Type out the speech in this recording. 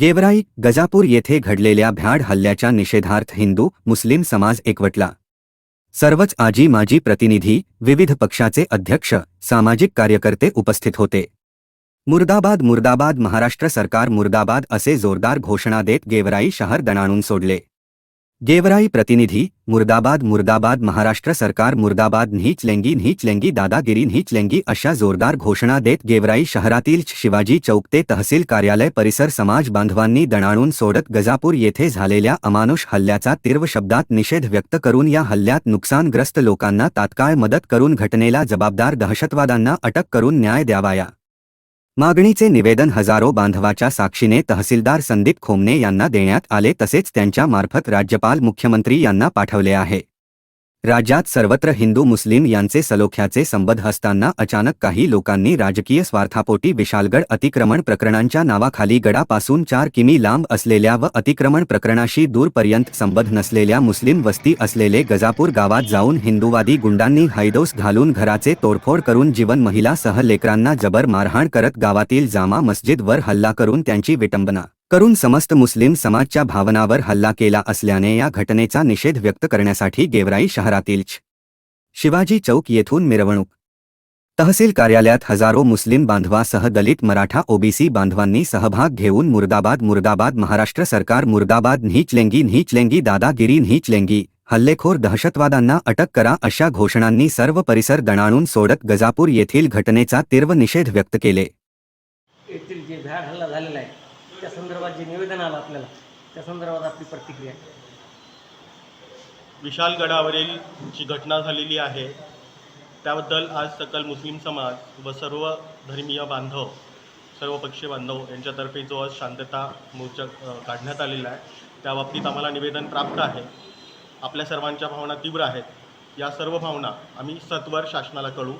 गेवराई गजापूर येथे घडलेल्या भ्याड हल्ल्याच्या निषेधार्थ हिंदू मुस्लिम समाज एकवटला. सर्वच आजी माजी प्रतिनिधी विविध पक्षाचे अध्यक्ष सामाजिक कार्यकर्ते उपस्थित होते. मुर्दाबाद मुर्दाबाद महाराष्ट्र सरकार मुर्दाबाद असे जोरदार घोषणा देत गेवराई शहर दणाणून सोडले. गेवराई प्रतिनिधी मुर्दाबाद मुर्दाबाद महाराष्ट्र सरकार मुर्दाबाद न्हीच लेंगी न्हीच लेंगी दादागिरी न्हीच लेंगी अशा जोरदार घोषणा देत गेवराई शहरातील शिवाजी चौक ते तहसील कार्यालय परिसर समाज बांधवांनी दणाणून सोडत गजापूर येथे झालेल्या अमानुष हल्ल्याचा तीव्र शब्दात निषेध व्यक्त करून या हल्ल्यात नुकसानग्रस्त लोकांना तात्काळ मदत करून घटनेला जबाबदार दहशतवादांना अटक करून न्याय द्यावाया. मागणीचे निवेदन हजारो बांधवाच्या साक्षीने तहसीलदार संदीप खोमने यांना देण्यात आले तसेच त्यांच्या मार्फत राज्यपाल मुख्यमंत्री यांना पाठवले आहे. राज्यात सर्वत्र हिंदू मुस्लिम यांचे सलोख्याचे संबंध असताना अचानक काही लोकांनी राजकीय स्वार्थापोटी विशालगड अतिक्रमण प्रकरणांच्या नावाखाली गडापासून चार किमी लांब असलेल्या व अतिक्रमण प्रकरणाशी दूरपर्यंत संबंध नसलेल्या मुस्लिम वस्ती असलेले गजापूर गावात जाऊन हिंदुवादी गुंडांनी हैदोस घालून घराचे तोडफोड करून जीवन महिलासह लेकरांना जबर मारहाण करत गावातील जामा मस्जिदवर हल्ला करून त्यांची विटंबना करून समस्त मुस्लिम समाजच्या भावनावर हल्ला केला असल्याने या घटनेचा निषेध व्यक्त करण्यासाठी गेवराई शहरातील शिवाजी चौक येथून मिरवणूक. तहसील कार्यालयात हजारो मुस्लिम बांधवासह दलित मराठा ओबीसी बांधवांनी सहभाग घेऊन मुर्दाबाद मुर्दाबाद महाराष्ट्र सरकार मुर्दाबाद न्हीच लेंगी दादागिरी न्हीच लेंगी हल्लेखोर दहशतवादांना अटक करा अशा घोषणांनी सर्व परिसर दणाणून सोडत गजापूर येथील घटनेचा तीव्र निषेध व्यक्त केले. येथील जे भ्याड हल्ला झालेला आहे त्या संदर्भात जे निवेदन आलं आपल्याला त्या संदर्भात आपली प्रतिक्रिया. विशालगडावरील जी घटना झालेली आहे त्याबद्दल आज सकल मुस्लिम समाज व सर्व धर्मीय बांधव सर्व पक्षीय बांधव यांच्यातर्फे जो आज शांतता मोर्चा काढण्यात आलेला आहे त्या बाबतीत आम्हाला निवेदन प्राप्त आहे. आपल्या सर्वांच्या भावना तीव्र आहेत. या सर्व भावना आम्ही सत्वर शासनाला कळू.